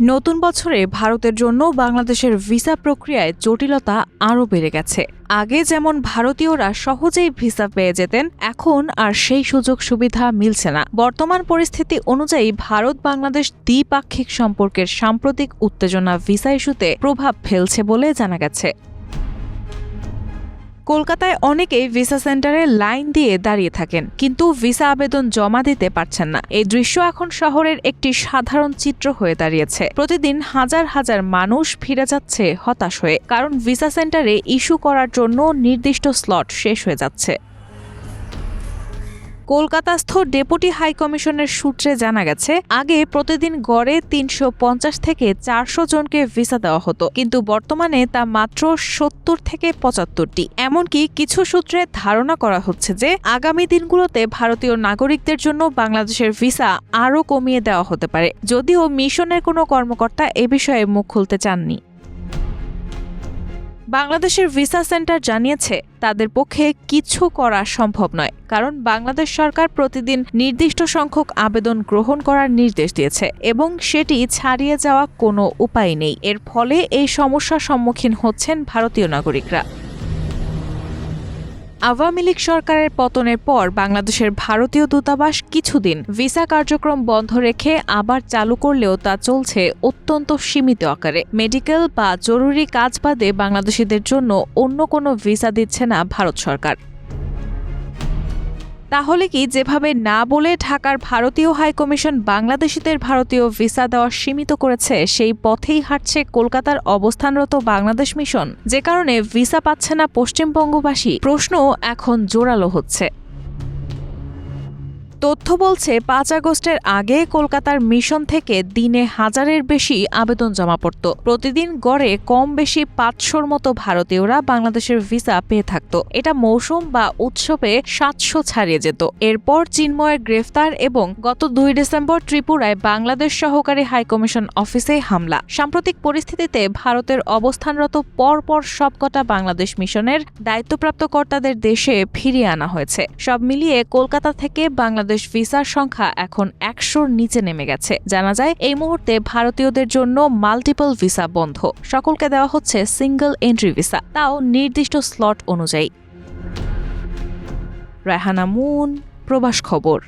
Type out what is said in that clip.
নতুন বছরে ভারতের জন্য বাংলাদেশের ভিসা প্রক্রিয়ায় জটিলতা আরও বেড়ে গেছে। আগে যেমন ভারতীয়রা সহজেই ভিসা পেয়ে যেতেন, এখন আর সেই সুযোগ সুবিধা মিলছে না। বর্তমান পরিস্থিতি অনুযায়ী ভারত বাংলাদেশ দ্বিপাক্ষিক সম্পর্কের সাম্প্রতিক উত্তেজনা ভিসা ইস্যুতে প্রভাব ফেলছে বলে জানা গেছে। কলকাতায় অনেকেই ভিসা সেন্টারে লাইন দিয়ে দাঁড়িয়ে থাকেন, কিন্তু ভিসা আবেদন জমা দিতে পারছেন না। এই দৃশ্য এখন শহরের একটি সাধারণ চিত্র হয়ে দাঁড়িয়েছে। প্রতিদিন হাজার হাজার মানুষ ফিরে যাচ্ছে হতাশ হয়ে, কারণ ভিসা সেন্টারে ইস্যু করার জন্য নির্দিষ্ট স্লট শেষ হয়ে যাচ্ছে। কলকাতাস্থ ডেপুটি হাইকমিশনের সূত্রে জানা গেছে, আগে প্রতিদিন গড়ে তিনশো পঞ্চাশ থেকে চারশো জনকে ভিসা দেওয়া হতো, কিন্তু বর্তমানে তা মাত্র সত্তর থেকে পঁচাত্তরটি। এমনকি কিছু সূত্রে ধারণা করা হচ্ছে যে, আগামী দিনগুলোতে ভারতীয় নাগরিকদের জন্য বাংলাদেশের ভিসা আরও কমিয়ে দেওয়া হতে পারে, যদিও মিশনের কোনো কর্মকর্তা এ বিষয়ে মুখ খুলতে চাননি। বাংলাদেশের ভিসা সেন্টার জানিয়েছে, তাদের পক্ষে কিছু করা সম্ভব নয়, কারণ বাংলাদেশ সরকার প্রতিদিন নির্দিষ্ট সংখ্যক আবেদন গ্রহণ করার নির্দেশ দিয়েছে এবং সেটি ছাড়িয়ে যাওয়া কোনো উপায় নেই। এর ফলে এই সমস্যার সম্মুখীন হচ্ছেন ভারতীয় নাগরিকরা। আওয়ামী লীগ সরকারের পতনের পর বাংলাদেশের ভারতীয় দূতাবাস কিছুদিন ভিসা কার্যক্রম বন্ধ রেখে আবার চালু করলেও তা চলছে অত্যন্ত সীমিত আকারে। মেডিকেল বা জরুরি কাজ বাদে বাংলাদেশিদের জন্য অন্য কোনো ভিসা দিচ্ছে না ভারত সরকার। তাহলে কি যেভাবে না বলে ঢাকার ভারতীয় হাইকমিশন বাংলাদেশিদের ভারতীয় ভিসা দেওয়া সীমিত করেছে, সেই পথেই হাঁটছে কলকাতার অবস্থানরত বাংলাদেশ মিশন। যে কারণে ভিসা পাচ্ছে না পশ্চিমবঙ্গবাসী, প্রশ্ন এখন জোরালো হচ্ছে। তথ্য বলছে, পাঁচ আগস্টের আগে কলকাতার মিশন থেকে দিনে হাজারের বেশি আবেদন জমা পড়ত। প্রতিদিন গড়ে কম বেশি পাঁচশোর মতো ভারতীয়রা বাংলাদেশের ভিসা পেয়ে থাকত। এটা মৌসুম বা উৎসবে সাতশো ছাড়িয়ে যেত। এরপর চিন্ময়ের গ্রেফতার এবং গত দুই ডিসেম্বর ত্রিপুরায় বাংলাদেশ সহকারী হাইকমিশন অফিসে হামলা। সাম্প্রতিক পরিস্থিতিতে ভারতের অবস্থানরত পরপর সবকটা বাংলাদেশ মিশনের দায়িত্বপ্রাপ্ত কর্তাদের দেশে ফিরিয়ে আনা হয়েছে। সব মিলিয়ে কলকাতা থেকে বাংলাদেশ ভিসার সংখ্যা এখন একশোর নিচে নেমে গেছে। জানা যায়, এই মুহূর্তে ভারতীয়দের জন্য মাল্টিপল ভিসা বন্ধ। সকলকে দেওয়া হচ্ছে সিঙ্গল এন্ট্রি ভিসা, তাও নির্দিষ্ট স্লট অনুযায়ী। রায়হানা মুন, প্রবাস খবর।